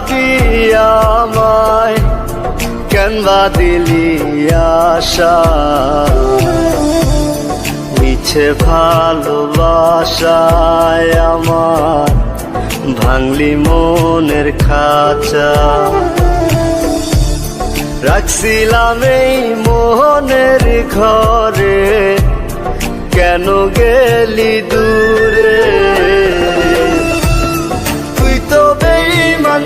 ভাবি আমায় কেন বা দিলি আশা? মিছে ভালোবাসায় আমার ভাঙলি মনের খাঁচা। রাখছিলাম এই মোহনের ঘরে, কেন গেলি দু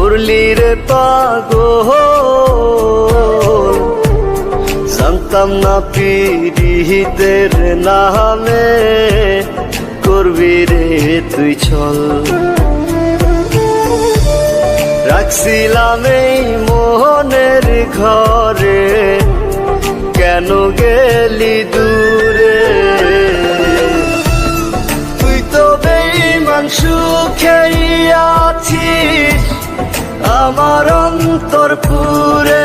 করলি রে পাগো জানতাম না পিড়িতের নামে করবি রে তুই ছল রাখছিলাম এই মোহনের ঘরে, কেন গেলি দূরে? তুই তো বেইমান সুখেই আছিস আমার অন্তর পুরে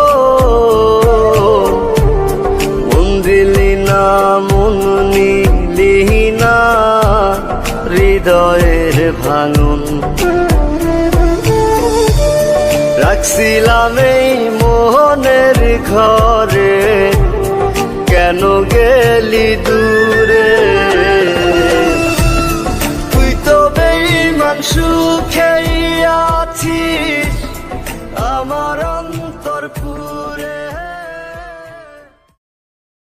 না মন নিলি না হৃদয়ের ভাঙন। রাখছিলাম এই মোহনের ঘরে কেন গেলি দূর?